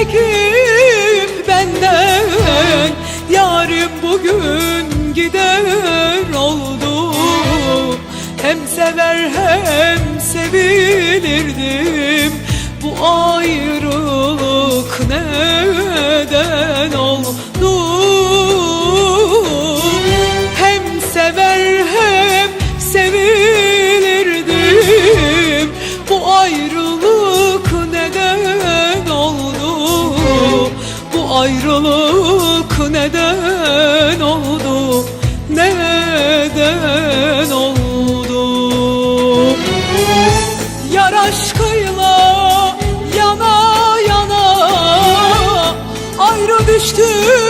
çekip benden. Yarım bugün gider oldu Hem sever hem sevilirdim. Bu ayrılık ne ayrılık neden oldu? Neden oldu? Yar aşkıyla yana yana Ayrı düştüm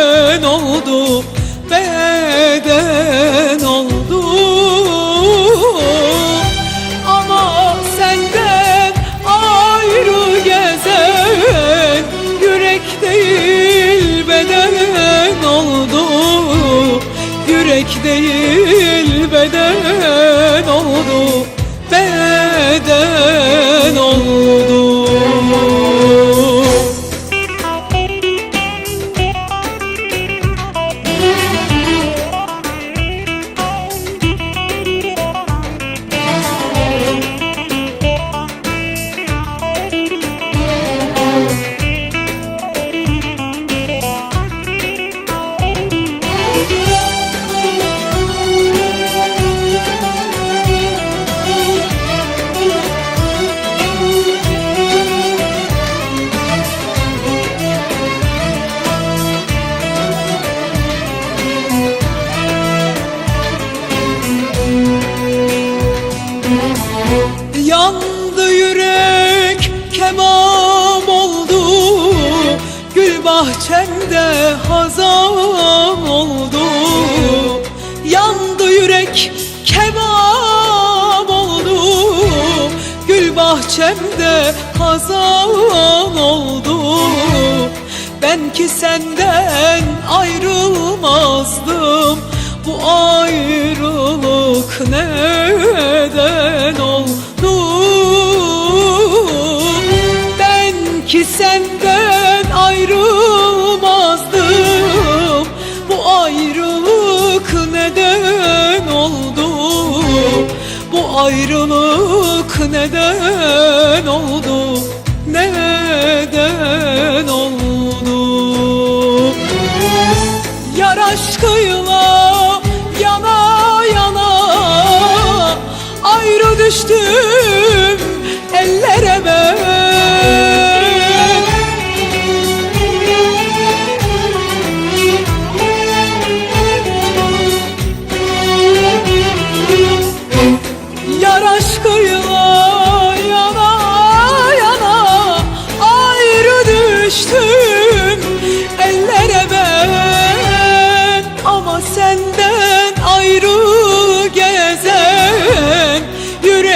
Yürek değil beden oldu Gül bahçemde hazan oldu. Yandı yürek kebap oldu. Gül bahçemde hazan oldu. Ben ki senden ayrılmazdım. Bu ayrılık neden oldu? Ben ki senden ayrılık neden oldu? Neden oldu? Yar aşkıyla yana yana Ayrı düştüm